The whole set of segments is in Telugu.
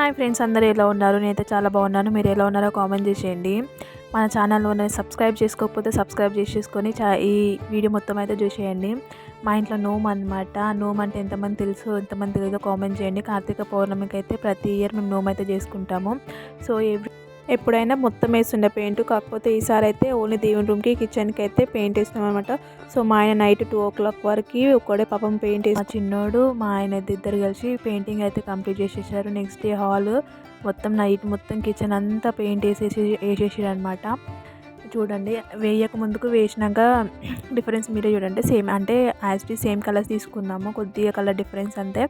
హాయ్ ఫ్రెండ్స్ అందరూ ఎలా ఉన్నారు? నేనైతే చాలా బాగున్నాను. మీరు ఎలా ఉన్నారో కామెంట్ చేసేయండి. మన ఛానల్లోనే సబ్స్క్రైబ్ చేసుకోకపోతే సబ్స్క్రైబ్ చేసేసుకొని చా ఈ వీడియో మొత్తం అయితే చూసేయండి. మా ఇంట్లో నోమ్ అనమాట నోమ్ అంటే ఎంతమంది తెలుసు ఎంతమంది తెలియదో కామెంట్ చేయండి. కార్తీక పౌర్ణమికి అయితే ప్రతి ఇయర్ మేము నోమ్ అయితే చేసుకుంటాము. సో ఎవ్రీ ఎప్పుడైనా మొత్తం వేసిండే పెయింట్ కాకపోతే ఈసారి అయితే ఓన్లీ దేవుని రూమ్కి కిచెన్కి అయితే పెయింట్ వేసినాం అనమాట సో మా ఆయన నైట్ టూ ఓ క్లాక్ వరకు ఒక్కడే పాపం పెయింట్ వేసి చిన్నోడు మా ఆయన ఇద్దరు కలిసి పెయింటింగ్ అయితే కంప్లీట్ చేసేసారు. నెక్స్ట్ డే హాల్ మొత్తం నైట్ మొత్తం కిచెన్ అంతా పెయింట్ వేసేసి వేసేసారు అనమాట చూడండి వేయక ముందుకు వేసినాక డిఫరెన్స్ మీరే చూడండి సేమ్ అంటే యాజ్ టీ సేమ్ కలర్స్ తీసుకున్నాము కొద్దిగా కలర్ డిఫరెన్స్ అంతే.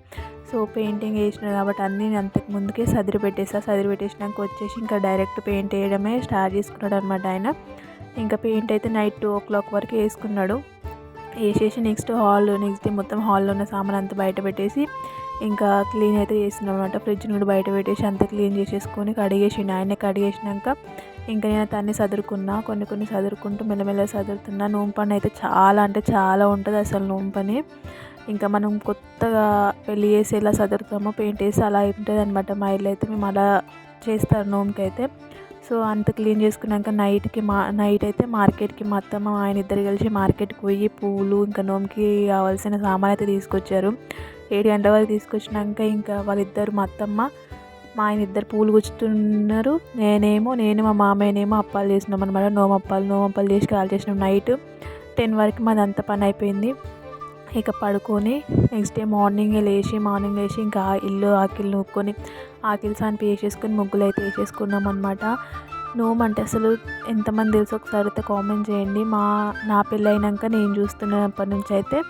సో పెయింటింగ్ వేసిన కాబట్టి అన్నీ అంతకు ముందుకే సదిరి పెట్టేసా సదిరి పెట్టేసినాక వచ్చేసి ఇంకా డైరెక్ట్ పెయింట్ వేయడమే స్టార్ట్ చేసుకున్నాడు అనమాట ఆయన. ఇంకా పెయింట్ అయితే నైట్ టూ ఓ క్లాక్ వరకు వేసుకున్నాడు. వేసేసి నెక్స్ట్ హాల్ నెక్స్ట్ డే మొత్తం హాల్లో ఉన్న సామాన్ అంతా బయట పెట్టేసి ఇంకా క్లీన్ అయితే చేస్తున్నాం అనమాట ఫ్రిడ్జ్ని కూడా బయట పెట్టేసి అంతా క్లీన్ చేసేసుకొని కడిగేసిండు. ఆయన కడిగేసినాక ఇంకా నేను దాన్ని చదువుకున్నా కొన్ని కొన్ని చదువుకుంటూ మెల్లమెల్ల చదువుతున్నా నూనె పని అయితే చాలా అంటే చాలా ఉంటుంది అసలు నూనె పని. ఇంకా మనం కొత్తగా పెళ్ళి చేసి ఎలా చదువుతామో పెయింట్ వేసి అలా ఉంటుంది అనమాట మా ఇల్లు అయితే మేము అలా చేస్తారు నోమ్కి అయితే సో అంత క్లీన్ చేసుకున్నాక నైట్కి మా నైట్ అయితే మార్కెట్కి మా అత్తమ్మ ఆయన ఇద్దరు కలిసి మార్కెట్కి పోయి పూలు ఇంకా నోమ్కి కావాల్సిన సామాన్ అయితే తీసుకొచ్చారు. ఏడు గంటల వరకు తీసుకొచ్చినాక ఇంకా వాళ్ళిద్దరు మా అత్తమ్మ మా ఆయన ఇద్దరు పూలు గుచ్చుతున్నారు. నేనేమో నేను మా మామయ్యనేమో అప్పాలు చేసినాం అనమాట నోమ అప్పాలు నోమ అప్పాలు చేసి కాల్ చేసినాం నైట్. టెన్ వరకు మాది అంత పని అయిపోయింది. ఇక పడుకొని నెక్స్ట్ డే మార్నింగ్ లేచి మార్నింగ్ లేచి ఇంకా ఇల్లు ఆకిలు నూక్కొని ఆకిల్ సాన్పి వేసేసుకొని ముగ్గులు అయితే వేసేసుకున్నాం అనమాట నోమ్ అంటే అసలు ఎంతమంది తెలుసు? ఒకసారి అయితే కామెంట్ చేయండి. మా నా పెళ్ళైనాక నేను చూస్తున్నప్పటి నుంచి అయితే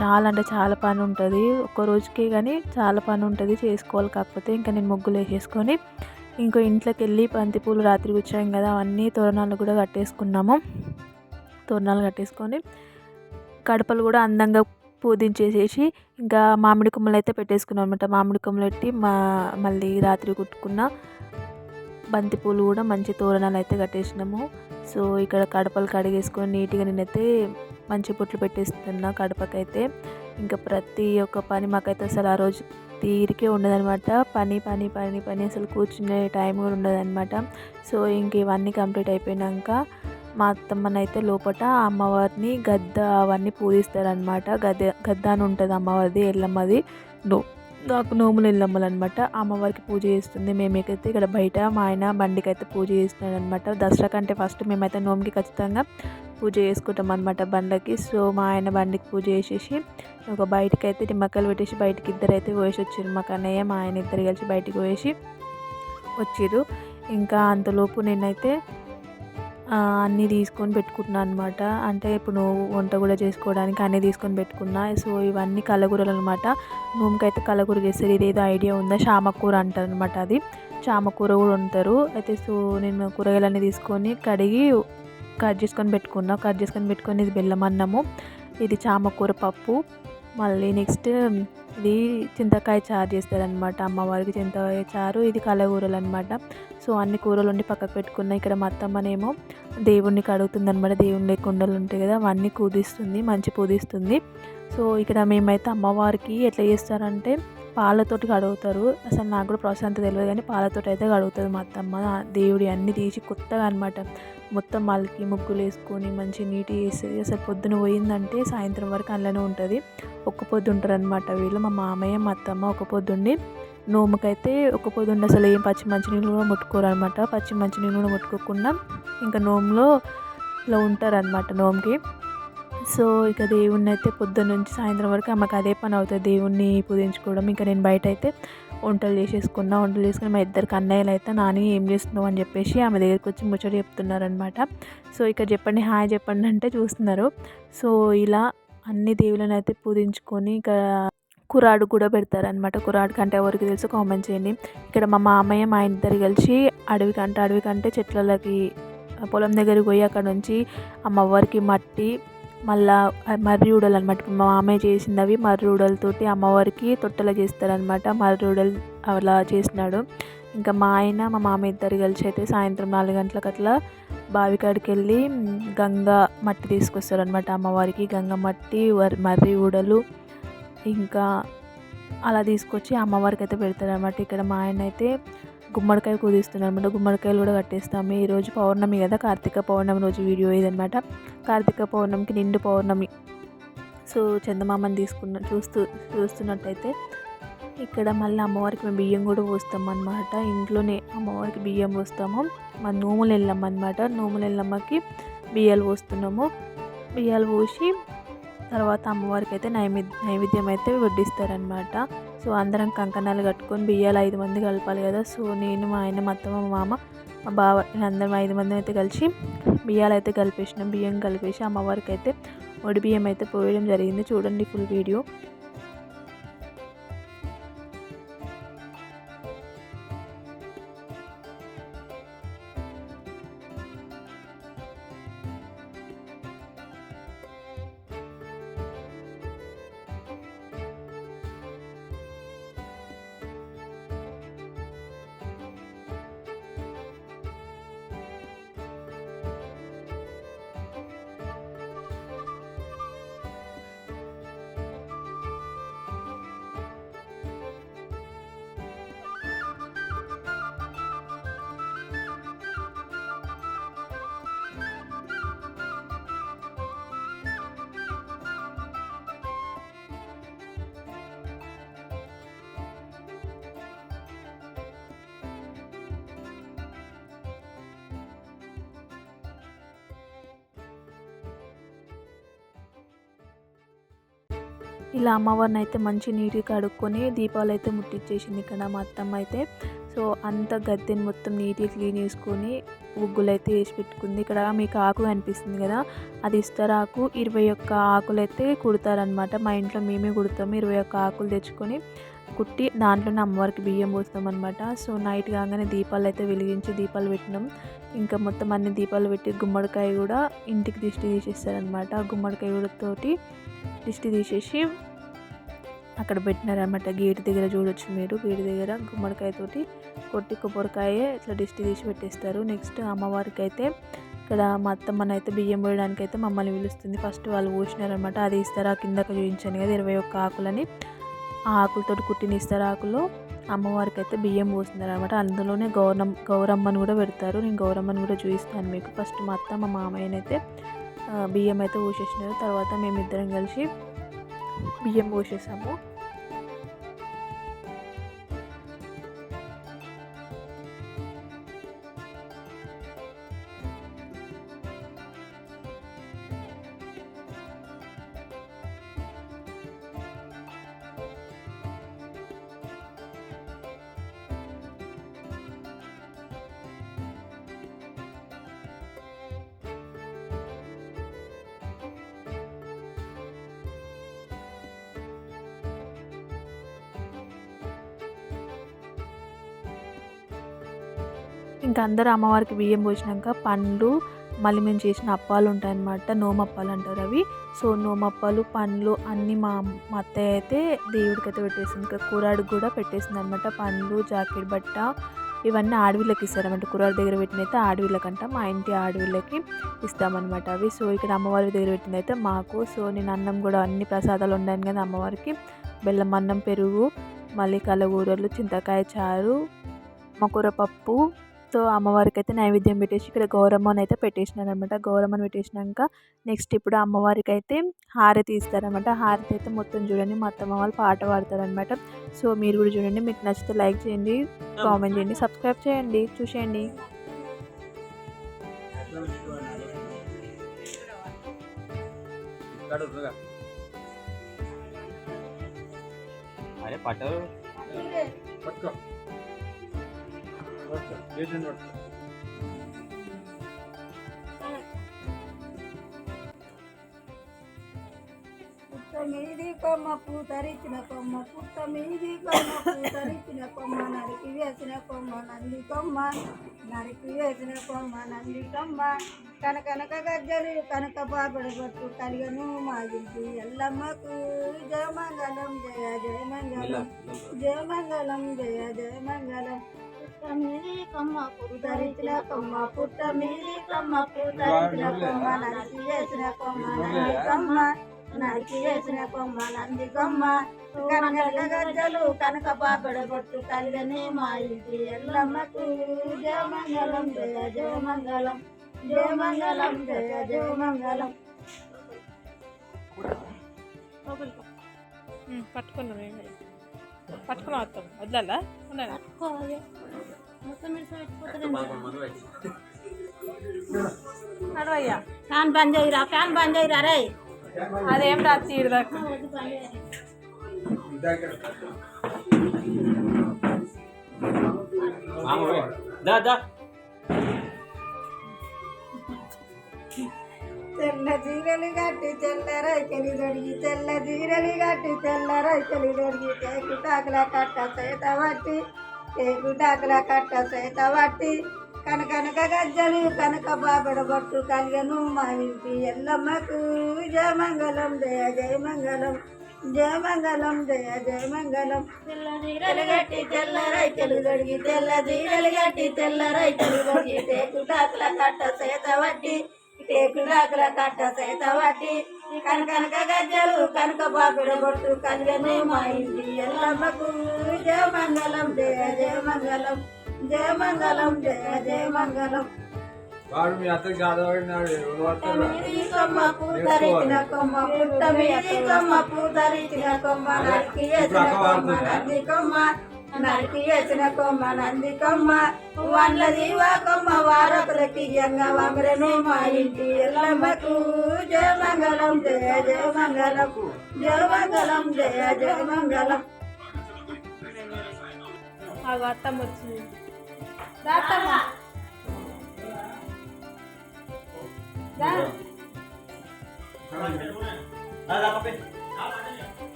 చాలా అంటే చాలా పని ఉంటుంది. ఒక్క రోజుకి కానీ చాలా పని ఉంటుంది చేసుకోవాలి. కాకపోతే ఇంకా నేను ముగ్గులు వేసేసుకొని ఇంకో ఇంట్లోకి వెళ్ళి బంతిపూలు రాత్రి కూర్చోం కదా అవన్నీ తోరణాలు కూడా కట్టేసుకున్నాము. తోరణాలు కట్టేసుకొని కడపలు కూడా అందంగా పూజించేసేసి ఇంకా మామిడి కొమ్మలు అయితే పెట్టేసుకున్నాం అనమాట మామిడి కొమ్మలు పెట్టి మా మళ్ళీ రాత్రి కుట్టుకున్న బంతిపూలు కూడా మంచి తోరణాలు అయితే కట్టేసినాము. సో ఇక్కడ కడపలు కడిగేసుకొని నీట్గా నేనైతే మంచి పుట్లు పెట్టేస్తున్నా కడపకైతే. ఇంకా ప్రతి ఒక్క పని మాకైతే అసలు ఆ రోజు తీరికే ఉండదనమాట పని పని పని పని అసలు కూర్చునే టైం కూడా ఉండదన్నమాట. సో ఇంక ఇవన్నీ కంప్లీట్ అయిపోయినాక మా అత్తమ్మనైతే లోపల అమ్మవారిని గద్ద అవన్నీ పూజిస్తారనమాట గద్ద గద్ద అని ఉంటుంది అమ్మవారిది ఎల్లమ్మది. నో నాకు నోములు ఎల్లమ్మలు అనమాట అమ్మవారికి పూజ చేస్తుంది. మేమైతే ఇక్కడ బయట మా ఆయన బండికి అయితే పూజ చేస్తున్నాడు అనమాట దసరా కంటే ఫస్ట్ మేమైతే నోముకి ఖచ్చితంగా పూజ చేసుకుంటాం అనమాట బండకి సో మా ఆయన బండికి పూజ చేసేసి ఒక బయటకి అయితే నిమ్మకాయలు పెట్టేసి బయటికి ఇద్దరు అయితే పోయేసి వచ్చారు. మా కన్నయ్య మా ఆయన ఇద్దరు కలిసి బయటికి పోయేసి వచ్చిర్రు. ఇంకా అంతలోపు నేనైతే అన్నీ తీసుకొని పెట్టుకుంటున్నాను అనమాట అంటే ఇప్పుడు నువ్వు వంట కూడా చేసుకోవడానికి అన్నీ తీసుకొని పెట్టుకున్నా. సో ఇవన్నీ కలగూరలు అనమాట నూనెకైతే కలగూర చేస్తారు. ఇదేదో ఐడియా ఉందా? చామకూర అంటారు అనమాట అది. చామకూర కూడా వండుతారు. అయితే సో నేను కూరగాయలన్నీ తీసుకొని కడిగి కట్ చేసుకొని పెట్టుకున్నా. కట్ చేసుకొని పెట్టుకొని ఇది బెల్లం అన్నము ఇది చామకూర పప్పు. మళ్ళీ నెక్స్ట్ ఇది చింతకాయ చారు చేస్తారనమాట అమ్మవారికి చింతకాయ చారు ఇది కలగూరలు అనమాట సో అన్ని కూరలు ఉండి పక్కకు పెట్టుకున్న ఇక్కడ మా అత్తమ్మనేమో దేవుణ్ణి కడుగుతుంది అనమాట దేవుని కుండలు ఉంటాయి కదా అవన్నీ పూజిస్తుంది మంచి పూజిస్తుంది సో ఇక్కడ మేమైతే అమ్మవారికి ఎట్లా చేస్తారంటే పాలతోటి కడుగుతారు అసలు నాకు కూడా ప్రాసెస్ అంత తెలియదు కానీ పాలతోటి అయితే కడుగుతుంది మా అత్తమ్మ దేవుడి అన్ని తీసి కొత్తగా అనమాట మొత్తం మలికి ముగ్గులు వేసుకొని మంచి నీటి వేసేది అసలు పొద్దున పోయిందంటే సాయంత్రం వరకు అందులోనే ఉంటుంది. ఒక్క పొద్దు ఉంటారు అనమాట వీళ్ళు. మా మామయ్య మా అత్తమ్మ ఒక పొద్దుండి నోముకైతే ఒక పొద్దుండి అసలు ఏం పచ్చి మంచినీళ్ళు కూడా ముట్టుకోరు అనమాట పచ్చి మంచినీళ్ళు కూడా ముట్టుకోకుండా ఇంకా నోములో ఉంటారు అనమాట నోముకి. సో ఇక దేవుణ్ణి అయితే పొద్దున్న నుంచి సాయంత్రం వరకు ఆమెకు అదే పని అవుతుంది. దేవుణ్ణి పూజించుకోవడం. ఇంకా నేను బయట అయితే వంటలు చేసేసుకున్నా వంటలు చేసుకుని మా ఇద్దరికి అన్నయ్యలు అయితే నాని ఏం చేస్తున్నావు అని చెప్పేసి ఆమె దగ్గరికి వచ్చి ముచ్చట చెప్తున్నారనమాట సో ఇక్కడ చెప్పండి హాయ్ చెప్పండి అంటే చూస్తున్నారు. సో ఇలా అన్ని దేవులను అయితే పూజించుకొని ఇక్కడ కురాడు కూడా పెడతారనమాట కురాడు కంటే ఎవరికి తెలుసు కామెంట్ చేయండి. ఇక్కడ మా మామయ్య మా ఇద్దరు కలిసి అడవి కంటే అడవి కంటే చెట్లకి పొలం దగ్గరికి పోయి అక్కడ నుంచి అమ్మవారికి మట్టి మళ్ళా మర్రిడలు అనమాట మా మామయ్య చేసినవి అవి అమ్మవారికి తొట్టెల చేస్తారనమాట మర్రిడలు అలా చేసినాడు. ఇంకా మా ఆయన మా మామ ఇద్దరు కలిసి అయితే సాయంత్రం నాలుగు గంటలకు అట్లా బావి కాడికి వెళ్ళి గంగ మట్టి తీసుకొస్తారనమాట అమ్మవారికి. గంగ మట్టి మర్రి ఊడలు ఇంకా అలా తీసుకొచ్చి అమ్మవారికి అయితే పెడతారనమాట ఇక్కడ మా ఆయన అయితే గుమ్మడికాయ కుదిస్తున్నారనమాట గుమ్మడికాయలు కూడా కట్టేస్తాము. ఈరోజు పౌర్ణమి కదా కార్తీక పౌర్ణమి రోజు వీడియో ఇదనమాట. కార్తీక పౌర్ణమికి నిండు పౌర్ణమి. సో చందమామని తీసుకున్న చూస్తూ చూస్తున్నట్టయితే ఇక్కడ మళ్ళీ అమ్మవారికి మేము బియ్యం కూడా పోస్తాం అనమాట. ఇంట్లోనే అమ్మవారికి బియ్యం పోస్తాము. మా నోములు వెళ్ళమ్మ అనమాట. నోములు వెళ్ళమ్మకి బియ్యాలు పోస్తున్నాము. బియ్యాలు పోసి తర్వాత అమ్మవారికి అయితే నైవేద్యం నైవేద్యం అయితే వడ్డిస్తారనమాట. సో అందరం కంకణాలు కట్టుకొని బియ్యాలు ఐదు మంది కలపాలి కదా. సో నేను మా ఆయన మా అత్తమ్మ మా మామ మా బావ అందరం ఐదు మంది అయితే కలిసి బియ్యాలు అయితే కలిపేసినాం. బియ్యం కలిపేసి అమ్మవారికి అయితే వడి బియ్యం అయితే పోయడం జరిగింది. చూడండి ఫుల్ వీడియో. ఇలా అమ్మవారిని అయితే మంచి నీట్గా కడుక్కొని దీపాలు అయితే ముట్టించేసింది ఇక్కడ మా అత్తమ్మ అయితే సో అంత గద్దెని మొత్తం నీట్గా క్లీన్ చేసుకొని ముగ్గులు అయితే వేసి పెట్టుకుంది. ఇక్కడ మీకు ఆకు కనిపిస్తుంది కదా అది ఇస్తరాకు ఇరవై ఒక్క ఆకులు అయితే కుడతారనమాట మా ఇంట్లో మేమే కుడతాము ఇరవై ఒక్క ఆకులు తెచ్చుకొని కుట్టి దాంట్లోనే అమ్మవారికి బియ్యం పోస్తాం అనమాట సో నైట్ కాగానే దీపాలు అయితే వెలిగించి దీపాలు పెట్టినాం. ఇంకా మొత్తం అన్ని దీపాలు పెట్టి గుమ్మడికాయ కూడా ఇంటికి దిష్టి తీసేస్తారనమాట గుమ్మడికాయ కూడా తోటి దిష్టి తీసేసి అక్కడ పెట్టినారనమాట గేట్ దగ్గర చూడొచ్చు మీరు. గేట్ దగ్గర గుమ్మడికాయతోటి కొట్టి కొబ్బరికాయ ఇట్లా దిష్టి తీసి పెట్టేస్తారు. నెక్స్ట్ అమ్మవారికి అయితే ఇక్కడ మా అత్తమ్మని అయితే బియ్యం పోయడానికి అయితే మమ్మల్ని పిలుస్తుంది. ఫస్ట్ వాళ్ళు పోసినారనమాట అది ఇస్తారు. ఆ కిందకు చూపించాను కదా. ఇరవై ఒక్క ఆకులని ఆ ఆకులతోటి కుట్టిన ఇస్తారు. ఆకులు అమ్మవారికి అయితే బియ్యం పోస్తున్నారు అనమాట అందులోనే గౌరమ్ గౌరమ్మని కూడా పెడతారు. నేను గౌరమ్మని కూడా చూపిస్తాను మీకు. ఫస్ట్ మా అత్త మా మామయ్యనైతే బియ్యం అయితే పోసేసినారు. తర్వాత మేమిద్దరం కలిసి బియ్యం పోసేసాము. ఇంకా అందరూ అమ్మవారికి బియ్యం పోసినాక పండ్లు మళ్ళీ మేము చేసిన అప్పాలు ఉంటాయన్నమాట నోమప్పాలు అంటారు అవి. సో నోమప్పాలు పండ్లు అన్నీ మా మా అత్తయ్య అయితే దేవుడికి అయితే పెట్టేసింది. ఇంకా కూరాడికి కూడా పెట్టేసింది అనమాట పండ్లు జాకెట్ బట్ట ఇవన్నీ ఆడవిళ్ళకి ఇస్తారన్నమాట. కూరాడి దగ్గర పెట్టినైతే ఆడవిళ్ళకంట మా ఇంటి ఆడవిళ్ళకి ఇస్తామన్నమాట అవి. సో ఇక్కడ అమ్మవారి దగ్గర పెట్టింది అయితే మాకు. సో నేను అన్నం కూడా అన్ని ప్రసాదాలు ఉన్నాను కదా అమ్మవారికి. బెల్లం అన్నం పెరుగు మళ్ళీ కలగూరలు చింతకాయ చారు మకూర పప్పు సో అమ్మవారికి అయితే నైవేద్యం పెట్టేసి ఇక్కడ గౌరమ్మని అయితే పెట్టేసినారు అనమాట గౌరమ్మని పెట్టేసినాక నెక్స్ట్ ఇప్పుడు అమ్మవారికి అయితే హారతి ఇస్తారనమాట. హారతి అయితే మొత్తం చూడండి మా అత్తమ్మ వాళ్ళు పాట పాడతారనమాట. సో మీరు కూడా చూడండి మీకు నచ్చితే లైక్ చేయండి కామెంట్ చేయండి సబ్స్క్రైబ్ చేయండి చూసేయండి. అరే పుట్ట. మీది కొమ్మ పూతరిచిన కొమ్మ పుట్ట మీది కొమ్మ పూతరిచిన కొమ్మ నరికి వేసిన కొమ్మ నంది కొమ్మ నరికి వేసిన కొమ్మ నంది కొమ్మ కనకనక గజ్జలు కనక పాపడు పట్టు కలిగను మాగింది ఎల్లమ్మకు జయమంగళం జయ జయమంగళం జయమంగళం జయ జయమంగళం పుట్ట మీది కొమ్మ పుట్ట మీది కొమ్మ పూతరిచిన కొమ్మ నరికి కొమ్మ నంది కొమ్మ నరికి వేసిన కొమ్మ నంది కొమ్మ కనకనక గజ్జలు కనక పాపడ కొట్టు కలిగని మా ఇంటి ఎల్లమ్మకు జయమంగళం జయ జయమంగళం జయమంగళం జయ జయమంగళం పట్టుకున్నాం. ఏం పట్టుకుని వస్తాం. వదలాలా? ఉన్నారా నడవయ్యా. ఫ్యాన్ బంద్ చేయరా ఫ్యాన్ బంద్ చేయరా రే. అదేం రాత్రి తీరుదాకా దా దా. జీరలు గట్టి తెల్ల రైకలి దొడిగి తెల్ల జీరలు గట్టి తెల్ల రైకలి దొడిగి టేకు టాకుల కట్ట సేత పట్టి టేకు టాకుల కట్ట సేత పట్టి కనకనక గజ్జలు కనక బాబడ బొట్టు కలిగను మా ఇంటి ఎల్లమ్మకు. జయమంగళం జయ జయమంగళం జయమంగళం జయ జయమంగళం తెల్ల జీరలు గట్టి తెల్ల రైతులు దొడిగి తెల్ల జీరలు గట్టి తెల్ల రైతులు దొడిగి టేకు టాకుల కట్ట సేత పట్టి టేకులాకుల కట్ట సేత పట్టి కనకనక గజ్జలు కనక బాబిడ బొట్టు కలిగనే మా ఇంటి ఎల్లమ్మకు. జయమంగళం జయ జయమంగళం జయమంగళం జయ జయమంగళం వాడు మీ అత్తకి మీది కొమ్మ పుట్ట మీది కొమ్మ పూతరిచిన కొమ్మ నరికి కొమ్మ. నంది కొమ్మ నరికి వేసిన కొమ్మ నంది కొమ్మ వండ్ల దీవా కొమ్మ వారకులకి ఎంగ వమరనే మా ఇంటి ఎల్లమ్మకు జయమంగళం జయ జయమంగళం జయమంగళం జయ జయమంగళం ఆ అత్తమ్మ వచ్చింది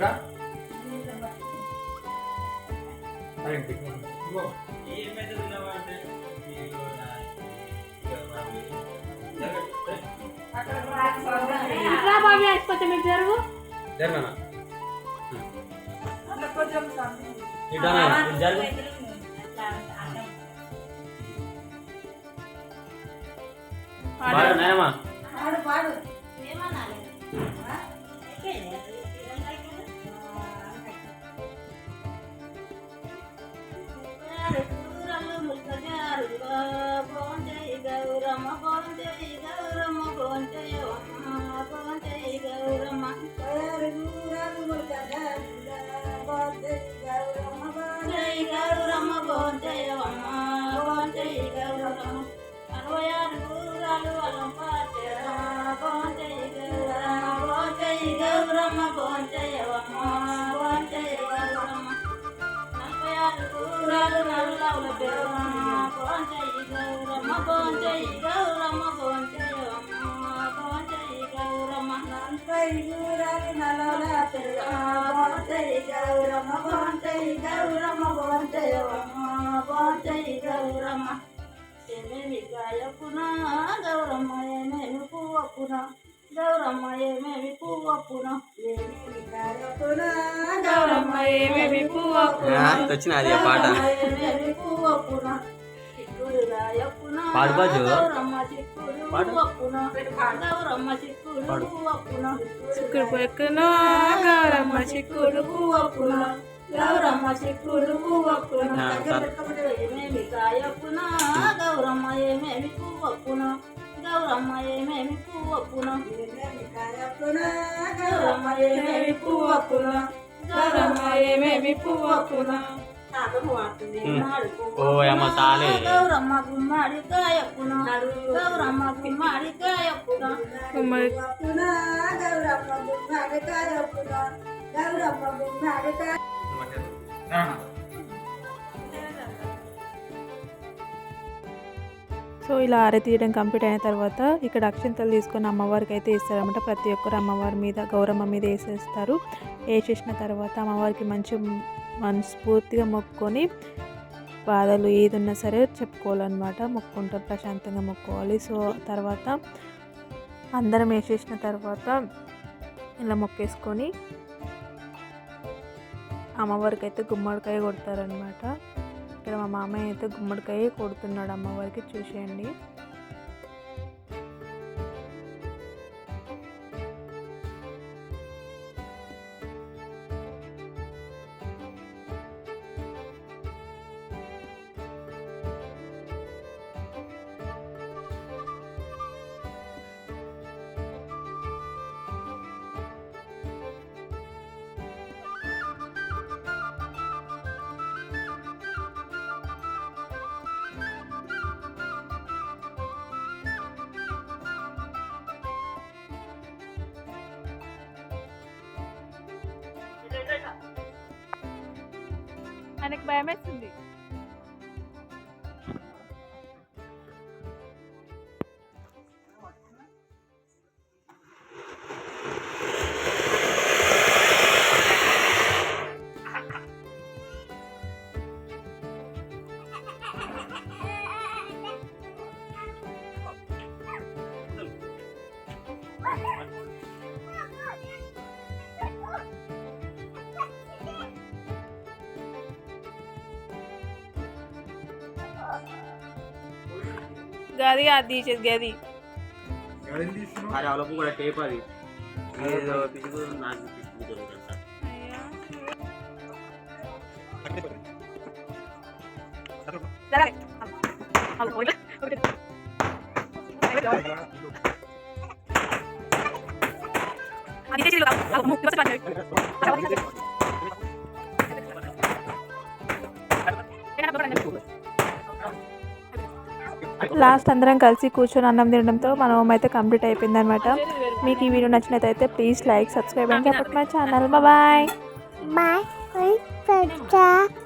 రా రా బాబీ అయిపోతే మీకు జరుగు. జరగనా పాడు గౌరమ్మ గౌరమ్మ గౌరమ్మ కూరలు నల్లవుల పెరుగమ్మ గోంచయి గౌరమ్మ గోంచయి గౌరమ్మ గోంచయమ్మ గోంచయి గౌరమ్మ నంతయి కూరలు నల్లవుల పెరుగమ్మ గోంచయి గౌరమ్మ గోంచయి గౌరమ్మ గోంచయమ్మ గోంచయి గౌరమ్మ ఏమేమి గాయకునా గౌరమ్మ ఏమేమి పువ్వకునా గౌరమ్మ ఏమేమి పువ్వకునా ఏమేమి గాయకునా గౌరమ్మ ఏమేమి పువ్వు వచ్చిన అది పాట బాజు. పాడు. చిక్కుడు పొక్కును గౌరమ్మ చిక్కుడు పువ్వు గౌరమ్మ చిక్కుడు పువ్వప్పున. ఏమేమి కాయప్పున గౌరమ్మ ఏమేమి పువ్వప్పున గౌరమ్మ ఏమేమి పువ్వప్పున గౌరమ్మ ఏమేమి పువ్వప్పున గౌరమ్మ ఏమేమి ఓ అమ్మ తాలే గౌరమ్మ గుమ్మడి కాయప్పున గౌరమ్మ గుమ్మడి కాయప్పున గుమ్మడి పున గౌరమ్మ గుమ్మడి కాయప్పున గౌరమ్మ గుమ్మడి కాయ సో ఇలా ఆరతి తీయడం కంప్లీట్ అయిన తర్వాత ఇక్కడ అక్షింతలు తీసుకొని అమ్మవారికి అయితే ఇస్తారనమాట ప్రతి ఒక్కరు అమ్మవారి మీద గౌరమ్మ మీద వేసేస్తారు. వేసేసిన తర్వాత అమ్మవారికి మంచి మనస్ఫూర్తిగా మొక్కుకొని బాధలు ఏది ఉన్నా సరే చెప్పుకోవాలన్నమాట. మొక్కుంటాం ప్రశాంతంగా మొక్కుకోవాలి సో తర్వాత అందరం వేసేసిన తర్వాత ఇలా మొక్కేసుకొని అమ్మవారికి అయితే గుమ్మడికాయ కొడతారనమాట ఇక్కడ మా మామయ్య అయితే గుమ్మడికాయ కొడుతున్నాడు అమ్మవారికి చూసేయండి. ఆయనకి భయం వేస్తుంది గది అది తీసేది గది గడిని తీసుకున్నావు అది అవలపు కూడా టేప్ అది ఏదో పిసుకు నాకు పిసుకు దొరుకుతుంట లాస్ట్ అందరం కలిసి కూర్చొని అన్నం తినడంతో మన హోమ్ అయితే కంప్లీట్ అయిపోయింది అనమాట మీకు ఈ వీడియో నచ్చినట్టయితే please like subscribe and support my channel. Bye bye